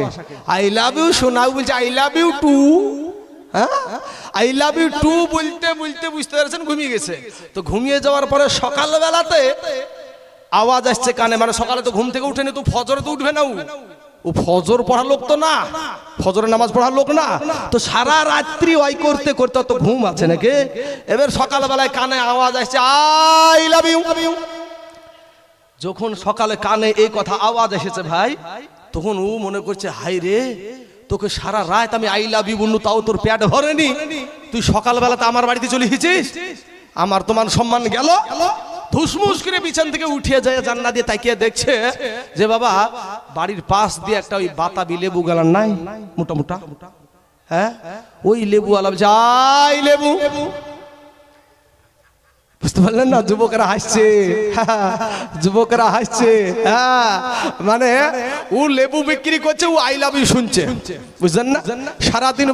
ভালোবাসাকে I love you শোনাও বলছে আই লাভ ইউ টু হ্যাঁ? আই লাভ ইউ টু বলতে বলতে বুঝতে পারছেন ঘুমিয়ে গেছে। তো ঘুমিয়ে যাওয়ার পরে সকালবেলাতে আওয়াজ আসছে কানে মানে সকালে তো ঘুম থেকে উঠেনি তো ফজরে তো উঠবে না ও। ফজর পড়ার লোক তো না ফজরের নামাজ পড়ার লোক না। তো সারা রাত্রি ওই করতে করতে তো ঘুম আছে নাকি? এবার সকালবেলায় কানে আওয়াজ আসছে আই লাভ ইউ যখন সকালে কানে এই কথা আওয়াজ এসেছে ভাই তখন ও মনে করছে হাই রে, তোকে সারা রাত আমি আই লাভ ইউ বললু, তাও তোর পেট ভরেনি। তুই সকালবেলাতে আমার বাড়িতে চলে এসেছিস? আমার তোমার সম্মান গেল। ধুসমুস করে বিছান থেকে উঠিয়ে যায় জান্না দিয়ে তাকিয়ে দেখছে যে বাবা, বাড়ির পাশ দিয়ে একটা ওই বাতাবি লেবু গালার নাই, মোটা মোটা। হ্যাঁ? ওই লেবু আলাম যাই লেবু। বুঝতে পারলেন না? যুবকরা হাসছে। যুবকরা হাসছে। হ্যাঁ। মানে ও লেবু বিক্রি করছে ও আই লাভ ইউ শুনছে। বুঝলেন না? সারাদিন